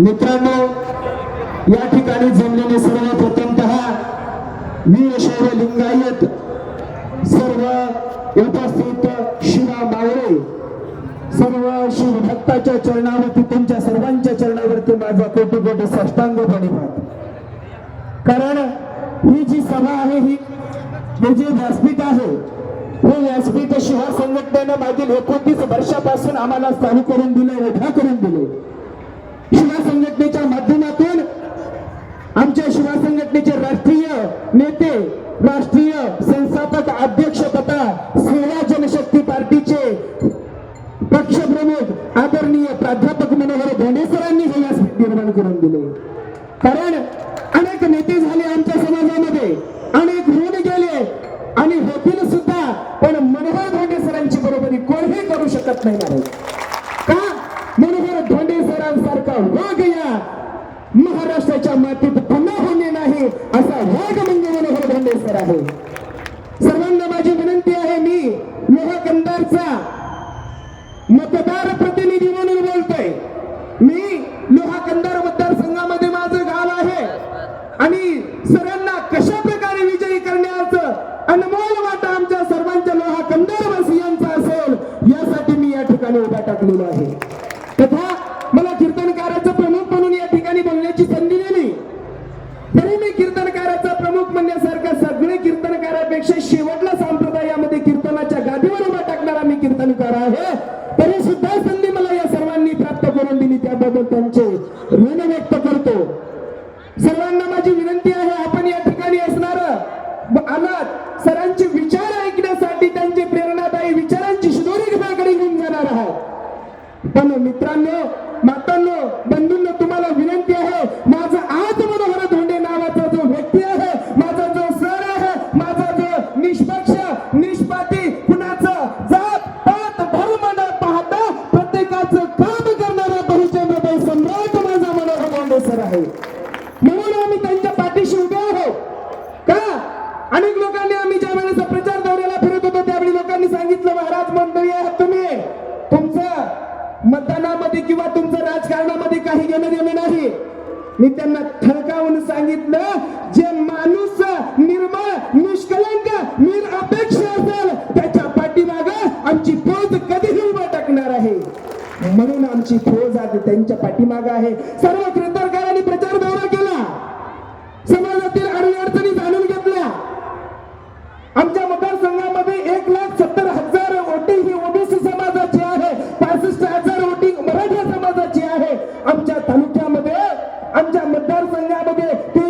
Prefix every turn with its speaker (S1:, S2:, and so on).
S1: मित्रांनो या ठिकाणी जमलेले वीर वीरशैव लिंगायत सर्व उपस्थित शिवा मावळे सर्व शिवभक्ताच्या चरणावरती तुमच्या सर्वांच्या चरणावरती माझा कोटी कोटी साष्टांग धन्यवाद. कारण ही जी सभा आहे ही हे जे व्यासपीठ आहे हे व्यासपीठ शिवा संघटनेनं मागील एकोणतीस वर्षापासून आम्हाला चालू करून दिले उभा करून दिले आमच्या शिवा संघटनेचे राष्ट्रीय नेते राष्ट्रीय संस्थापक अध्यक्ष तथा सेवा जनशक्ती पार्टीचे पक्षप्रमुख आदरणीय प्राध्यापक मनोहर धोंडेसरांनी हे व्यासपीठ निर्माण करून दिले. कारण अनेक नेते झाले आमच्या समाजामध्ये अनेक ऋण गेले आणि होतील सुद्धा पण मनोहर धोंडे सरांची बरोबरी कोणीही करू शकत नाही. का? मनोहर धोंडे सरांसारखा हो वाघ या महाराष्ट्राच्या मातीत पुन्हा होणे नाही असा वाघ म्हणजे मनोहर भांडेसर सर आहे. सर्वांना माझी विनंती आहे मी लोहा कंदारचा मतदार प्रतिनिधी म्हणून बोलतोय. मी लोहा कंदार मतदारसंघामध्ये माझं गाव आहे. आणि सरांना कशा प्रकारे विजयी करण्याचं अनमोल वाटा आमच्या सर्वांच्या लोहा कंदार असेल यासाठी मी या ठिकाणी उभा टाकलेलो आहे. तथा तरी मी कीर्तनकाराचा प्रमुख म्हणण्यासारखा सगळे कीर्तनकारापेक्षा शेवटला संप्रदायामध्ये कीर्तनाच्या गादीवर उभा टाकणारा मी कीर्तनकार आहे. तरी सुद्धा संधी मला या सर्वांनी प्राप्त करून दिली. त्याबद्दल त्यांचे ऋण व्यक्त करतो. सर्वांना माझी विनंती आहे आपण या ठिकाणी असणार. अनाथ सरांचे विचार ऐकण्यासाठी त्यांचे प्रेरणादायी विचारांची शिदोरी घेऊन जाणार आहात. पण मित्रांनो मातांनो बंधूंना आहे. म्हणून आम्ही त्यांच्या पाठीशी उभे आहोत. का? अनेक लोकांनी आम्ही ज्या वेळेस प्रचार दौऱ्याला फिरत होतो त्यावेळी लोकांनी सांगितलं महाराज मंडळी आहात तुम्ही. तुमचं मतदानामध्ये किंवा तुमचं राजकारणामध्ये काही घेणं देणं नाही. मी त्यांना थळकावून सांगितलं जे माणूस निर्मळ निष्कलंक निरपेक्ष असेल त्याच्या पाठीमाग आमची फौज कधीही उभा टाकणार आहे. म्हणून आमची फौज आज त्यांच्या पाठीमाग आहे. सर्व कीर्तनकारांनी life will never be.